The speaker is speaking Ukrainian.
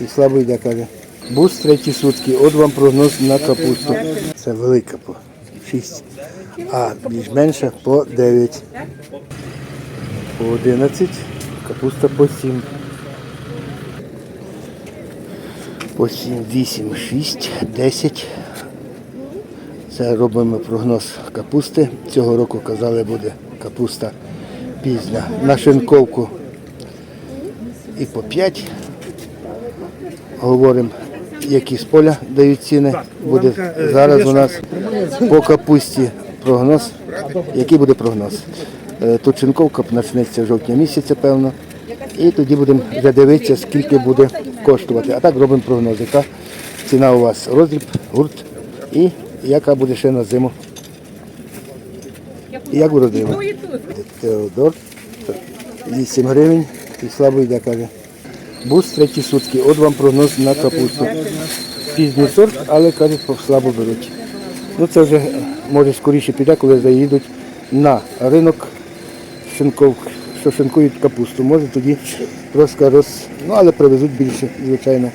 Йде, каже. Бус треті сутки, от вам прогноз на капусту. Це велика по 6, а більш менша по 9. По 11, капуста по 7. По 7, 8, 6, 10. Це робимо прогноз капусти. Цього року казали, буде капуста пізня. На шинковку і по 5. Говоримо, які з поля дають ціни. Буде зараз у нас по капусті прогноз. Який буде прогноз? Е, Тут шинковка почнеться в жовтня місяця, певно. І тоді будемо вже дивитися, скільки буде коштувати. А так робимо прогноз, яка ціна у вас роздріб, гурт і яка буде ще на зиму. Як буде? Теодор, 8 гривень і слабо йде, каже. Бус треті сутки. От вам прогноз на капусту. Пізній сорт, але кажуть, слабо беруть. Ну це вже може скоріше піде, коли заїдуть на ринок шинков, що шинкують капусту. Може тоді трошки роз. Ну але привезуть більше, звичайно.